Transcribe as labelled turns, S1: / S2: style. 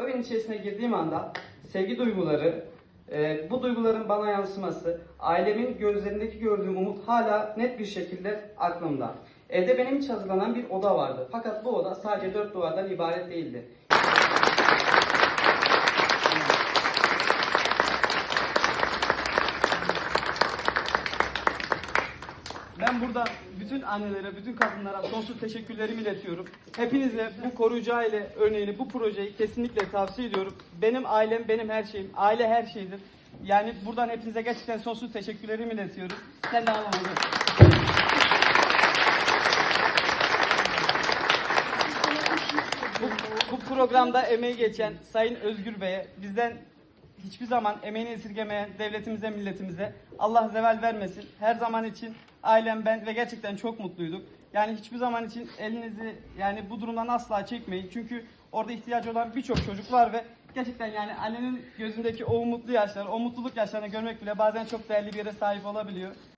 S1: O evin içerisine girdiğim anda sevgi duyguları, e, bu duyguların bana yansıması, ailemin gözlerindeki gördüğüm umut hala net bir şekilde aklımda. Evde benim için hazırlanan bir oda vardı. Fakat bu oda sadece dört duvardan ibaret değildi. Ben burada bütün annelere, bütün kadınlara sonsuz teşekkürlerimi iletiyorum. Hepinize bu koruyucu aile örneğini, bu projeyi kesinlikle tavsiye ediyorum. Benim ailem, benim her şeyim. Aile her şeydir. Yani buradan hepinize gerçekten sonsuz teşekkürlerimi iletiyorum. Sen de anlamadın. Bu, bu programda emeği geçen Sayın Özgür Bey'e bizden hiçbir zaman emeğini esirgemeyen devletimize, milletimize Allah zeval vermesin. Her zaman için ailem ben ve gerçekten çok mutluyduk. Yani hiçbir zaman için elinizi yani bu durumdan asla çekmeyin. Çünkü orada ihtiyacı olan birçok çocuk var ve gerçekten yani annenin gözündeki o umutlu yaşlar, o mutluluk yaşlarını görmek bile bazen çok değerli bir yere sahip olabiliyor.